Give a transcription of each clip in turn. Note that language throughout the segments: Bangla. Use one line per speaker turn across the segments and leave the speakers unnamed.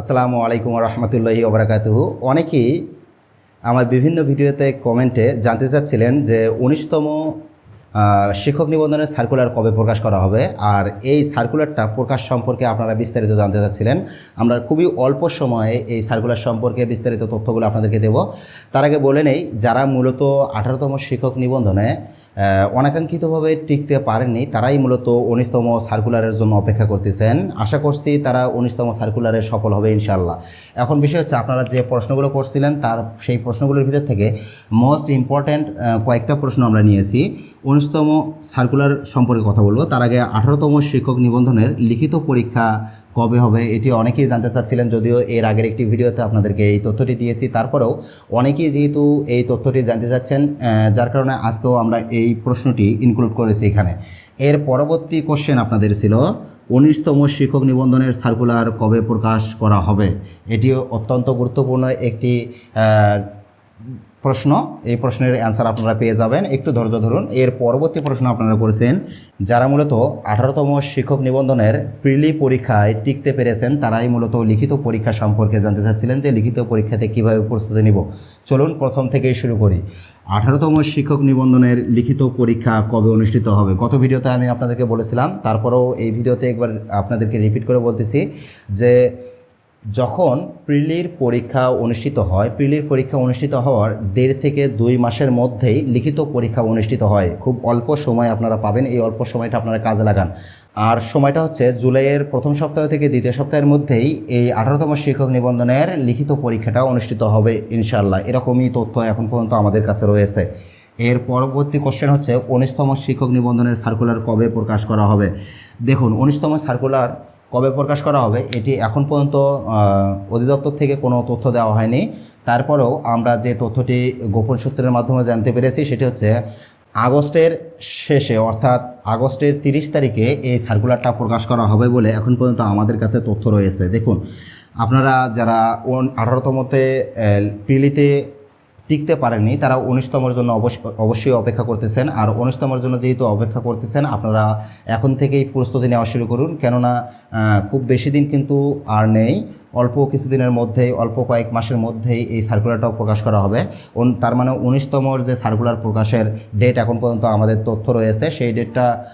আসসালামু আলাইকুম রহমতুল্লাহি ওবরাকাতুহু। অনেকেই আমার বিভিন্ন ভিডিওতে কমেন্টে জানতে চাচ্ছিলেন যে উনিশতম শিক্ষক নিবন্ধনের সার্কুলার কবে প্রকাশ করা হবে? আর এই সার্কুলারটা প্রকাশ সম্পর্কে আপনারা বিস্তারিত জানতে চাচ্ছিলেন। আমরা খুবই অল্প সময়ে এই সার্কুলার সম্পর্কে বিস্তারিত তথ্যগুলো আপনাদেরকে দেব। তার আগে বলে নেই, যারা মূলত আঠারোতম শিক্ষক নিবন্ধনে অনাকাঙ্ক্ষিতভাবে টিকতে পারেননি, তারাই মূলত উনিশতম সার্কুলারের জন্য অপেক্ষা করতেছেন। আশা করছি তারা উনিশতম সার্কুলারে সফল হবে ইনশাল্লাহ এখন বিষয় হচ্ছে, আপনারা যে প্রশ্নগুলো করছিলেন, তার সেই প্রশ্নগুলোর ভিতর থেকে মোস্ট ইম্পর্ট্যান্ট কয়েকটা প্রশ্ন আমরা নিয়েছি। উনিশতম সার্কুলার সম্পর্কে কথা বলব। তার আগে আঠারোতম শিক্ষক নিবন্ধনের লিখিত পরীক্ষা কবে হবে এটি অনেকেই জানতে চাচ্ছিলেন, যদিও এর আগের একটি ভিডিওতে আপনাদেরকে এই তথ্যটি দিয়েছি। তারপরেও অনেকেই যেহেতু এই তথ্যটি জানতে চাচ্ছেন যার কারণে আজকেও আমরা এই প্রশ্নটি ইনক্লুড করেছি এখানে। এর পরবর্তী কোশ্চেন আপনাদের ছিল, উনিশতম শিক্ষক নিবন্ধনের সার্কুলার কবে প্রকাশ করা হবে? এটি অত্যন্ত গুরুত্বপূর্ণ একটি প্রশ্ন, এই প্রশ্নের অ্যান্সার আপনারা পেয়ে যাবেন। একটু ধৈর্য ধরুন। এর পরবর্তী প্রশ্ন আপনারা করেছেন, যারা মূলত আঠারোতম শিক্ষক নিবন্ধনের প্রিলি পরীক্ষায় টিকতে পেরেছেন, তারাই মূলত লিখিত পরীক্ষা সম্পর্কে জানতে চাচ্ছিলেন যে লিখিত পরীক্ষাতে কীভাবে প্রস্তুতি নিব। চলুন প্রথম থেকেই শুরু করি। আঠারোতম শিক্ষক নিবন্ধনের লিখিত পরীক্ষা কবে অনুষ্ঠিত হবে? গত ভিডিওতে আমি আপনাদেরকে বলেছিলাম, তারপরেও এই ভিডিওতে একবার আপনাদেরকে রিপিট করে বলতেছি যে যখন প্রিলির পরীক্ষা অনুষ্ঠিত হয়, প্রিলির পরীক্ষা অনুষ্ঠিত হওয়ার দেড় থেকে দুই মাসের মধ্যেই লিখিত পরীক্ষা অনুষ্ঠিত হয়। খুব অল্প সময় আপনারা পাবেন, এই অল্প সময়টা আপনারা কাজে লাগান। আর সময়টা হচ্ছে জুলাইয়ের প্রথম সপ্তাহ থেকে দ্বিতীয় সপ্তাহের মধ্যেই এই আঠারোতম শিক্ষক নিবন্ধনের লিখিত পরীক্ষাটা অনুষ্ঠিত হবে ইনশাল্লাহ এরকমই তথ্য এখন পর্যন্ত আমাদের কাছে রয়েছে। এর পরবর্তী কোশ্চেন হচ্ছে, উনিশতম শিক্ষক নিবন্ধনের সার্কুলার কবে প্রকাশ করা হবে? দেখুন, উনিশতম সার্কুলার কবে প্রকাশ করা হবে, এটি এখন পর্যন্ত অধিদপ্তর থেকে কোনো তথ্য দেওয়া হয়নি। তারপরেও আমরা যে তথ্যটি গোপন সূত্রের মাধ্যমে জানতে পেরেছি, সেটি হচ্ছে আগস্টের শেষে, অর্থাৎ আগস্টের তিরিশ তারিখে এই সার্কুলারটা প্রকাশ করা হবে বলে এখন পর্যন্ত আমাদের কাছে তথ্য রয়েছে। দেখুন, আপনারা যারা আঠারোতমতে প্রিলিতে টিকতে পারেননি, তারা উনিশতমের জন্য অবশ্য- অবশ্যই অপেক্ষা করতেছেন। আর উনিশতমের জন্য যেহেতু অপেক্ষা করতেছেন, আপনারা এখন থেকেই প্রস্তুতি নেওয়া শুরু করুন। কেননা খুব বেশি দিন কিন্তু আর নেই। অল্প কিছুদিনের মধ্যেই, অল্প কয়েক মাসের মধ্যেই এই সার্কুলারটাও প্রকাশ করা হবে। তার মানে উনিশতমর যে সার্কুলার প্রকাশের ডেট এখন পর্যন্ত আমাদের তথ্য রয়েছে, সেই ডেটটা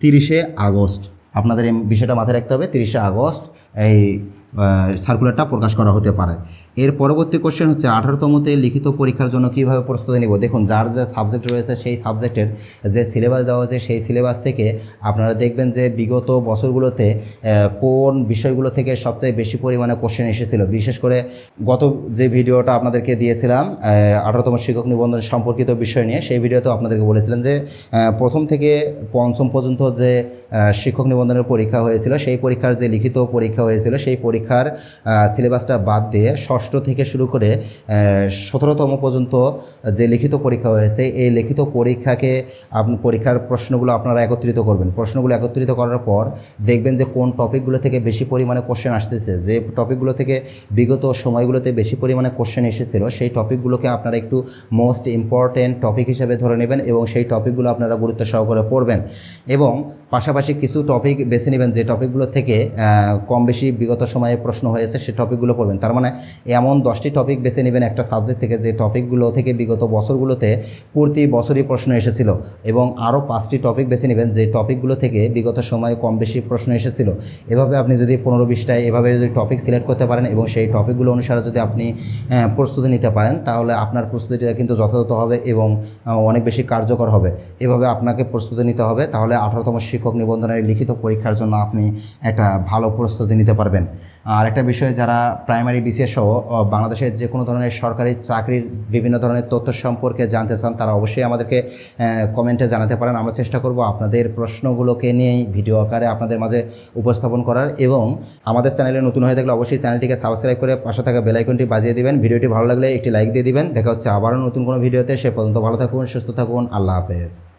তিরিশে আগস্ট। আপনাদের এই বিষয়টা মাথায় রাখতে হবে, তিরিশে আগস্ট এই সার্কুলারটা প্রকাশ করা হতে পারে। এর পরবর্তী কোশ্চেন হচ্ছে আঠারোতমতে লিখিত পরীক্ষার জন্য কীভাবে প্রস্তুতি নিব? দেখুন, যার যে সাবজেক্ট রয়েছে সেই সাবজেক্টের যে সিলেবাস দেওয়া হয়েছে, সেই সিলেবাস থেকে আপনারা দেখবেন যে বিগত বছরগুলোতে কোন বিষয়গুলো থেকে সবচেয়ে বেশি পরিমাণে কোশ্চেন এসেছিল। বিশেষ করে গত যে ভিডিওটা আপনাদেরকে দিয়েছিলাম আঠারোতম শিক্ষক নিবন্ধন সম্পর্কিত বিষয় নিয়ে, সেই ভিডিওতে আপনাদেরকে বলেছিলেন যে প্রথম থেকে পঞ্চম পর্যন্ত যে শিক্ষক নিবন্ধনের পরীক্ষা হয়েছিল, সেই পরীক্ষার যে লিখিত পরীক্ষা হয়েছিল, সেই পরীক্ষার সিলেবাসটা বাদ দিয়ে থেকে শুরু করে সতেরোতম পর্যন্ত যে লিখিত পরীক্ষা হয়েছে, এই লিখিত পরীক্ষাকে পরীক্ষার প্রশ্নগুলো আপনারা একত্রিত করবেন। প্রশ্নগুলো একত্রিত করার পর দেখবেন যে কোন টপিকগুলো থেকে বেশি পরিমাণে কোশ্চেন আসতেছে। যে টপিকগুলো থেকে বিগত সময়গুলোতে বেশি পরিমাণে কোশ্চেন এসেছিল, সেই টপিকগুলোকে আপনারা একটু মোস্ট ইম্পর্ট্যান্ট টপিক হিসেবে ধরে নেবেন এবং সেই টপিকগুলো আপনারা গুরুত্ব সহকারে পড়বেন। এবং পাশাপাশি কিছু টপিক বেছে নেবেন যে টপিকগুলো থেকে কম বেশি বিগত সময়ে প্রশ্ন হয়েছে সেই টপিকগুলো পড়বেন। তার মানে এমন দশটি টপিক বেছে নেবেন একটা সাবজেক্ট থেকে যে টপিকগুলো থেকে বিগত বছরগুলোতে প্রতি বছরই প্রশ্ন এসেছিল এবং আরও পাঁচটি টপিক বেছে নেবেন যে টপিকগুলো থেকে বিগত সময়ে কম বেশি প্রশ্ন এসেছিল। এভাবে আপনি যদি পনেরো বিশটায় এভাবে যদি টপিক সিলেক্ট করতে পারেন এবং সেই টপিকগুলো অনুসারে যদি আপনি প্রস্তুতি নিতে পারেন, তাহলে আপনার প্রস্তুতিটা কিন্তু যথাযথ হবে এবং অনেক বেশি কার্যকর হবে। এভাবে আপনাকে প্রস্তুতি নিতে হবে, তাহলে আঠারোতম শিক্ষক নিবন্ধনের লিখিত পরীক্ষার জন্য আপনি একটা ভালো প্রস্তুতি নিতে পারবেন। আর একটা বিষয় যারা প্রাইমারি বিসিএস সহ বাংলাদেশের যে কোনো ধরনের সরকারি চাকরির বিভিন্ন ধরনের তথ্য সম্পর্কে জানতে চান, তারা অবশ্যই আমাদেরকে কমেন্টে জানাতে পারেন। আমরা চেষ্টা করব আপনাদের প্রশ্নগুলোকে নিয়েই ভিডিও আকারে আপনাদের মাঝে উপস্থাপন করার এবং আমাদের চ্যানেলে নতুন হয়ে থাকলে অবশ্যই চ্যানেলটিকে সাবস্ক্রাইব করে পাশে থাকা বেলাইকনটি বাজিয়ে দিবেন। ভিডিওটি ভালো লাগলে একটি লাইক দিয়ে দিবেন। দেখা হচ্ছে আবারও নতুন কোনো ভিডিওতে। সে পর্যন্ত ভালো থাকুন, সুস্থ থাকুন। আল্লাহ হাফেজ।